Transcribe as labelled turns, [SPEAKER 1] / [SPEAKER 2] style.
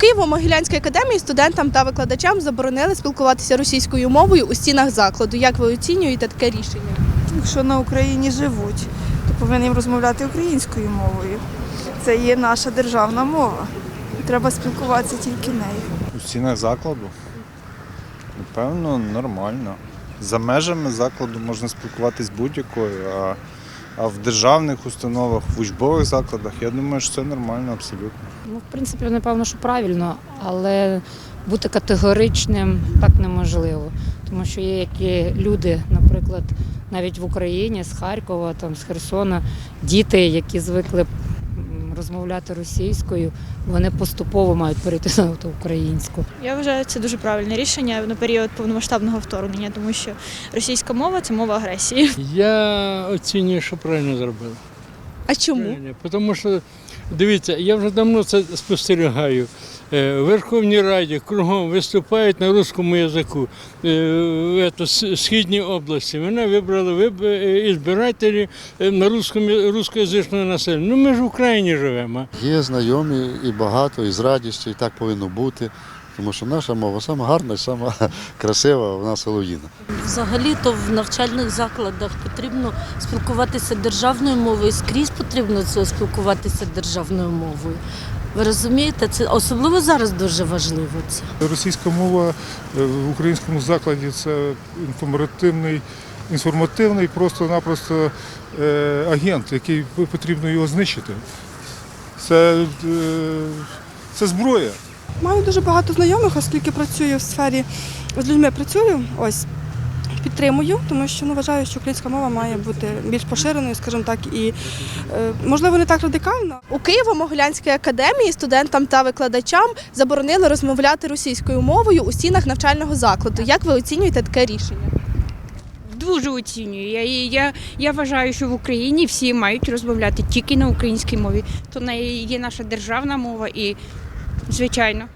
[SPEAKER 1] Києво-Могилянській академії студентам та викладачам заборонили спілкуватися російською мовою у стінах закладу. Як ви оцінюєте таке рішення?
[SPEAKER 2] Якщо на Україні живуть, то повинні розмовляти українською мовою. Це є наша державна мова. Треба спілкуватися тільки нею.
[SPEAKER 3] У стінах закладу? Напевно, нормально. За межами закладу можна спілкуватись будь-якою, а, а в державних установах, в учбових закладах, я думаю, що це нормально абсолютно.
[SPEAKER 4] Ну, в принципі, напевно, що правильно, але бути категоричним так неможливо. Тому що є які люди, наприклад, навіть в Україні, з Харкова, там, з Херсона, діти, які звикли розмовляти російською, вони поступово мають перейти на українську.
[SPEAKER 5] Я вважаю це дуже правильне рішення на період повномасштабного вторгнення, тому що російська мова це мова агресії.
[SPEAKER 6] Я оцінюю, що правильно зробили.
[SPEAKER 1] А чому?
[SPEAKER 6] Тому що, дивіться, я вже давно це спостерігаю. Е, В Верховній Раді кругом виступають на русскому язику е, в східній області. Мене вибрали виб... е, ізбирателі на русскому, русскоязичного населення. Ну ми ж в Україні живемо.
[SPEAKER 7] Є знайомі і багато, і з радістю, і так повинно бути. Тому що наша мова сама гарна і сама красива, вона солов'їна.
[SPEAKER 8] Взагалі-то в навчальних закладах потрібно спілкуватися державною мовою, скрізь потрібно це спілкуватися державною мовою. Ви розумієте, це особливо зараз дуже важливо це.
[SPEAKER 9] Російська мова е, в українському закладі це інформативний, інформативний просто-напросто е, агент, який потрібно його знищити. Це, е, це зброя.
[SPEAKER 2] Маю дуже багато знайомих, оскільки працюю в сфері з людьми працюю. Ось підтримую, тому що ну, вважаю, що українська мова має бути більш поширеною, скажімо так, і е, можливо не так радикально,
[SPEAKER 1] У Києво-Могилянській академії студентам та викладачам заборонили розмовляти російською мовою у стінах навчального закладу. Як ви оцінюєте таке рішення?
[SPEAKER 10] Дуже оцінюю. Я, я, я вважаю, що в Україні всі мають розмовляти тільки на українській мові. То не є наша державна мова і, звичайно.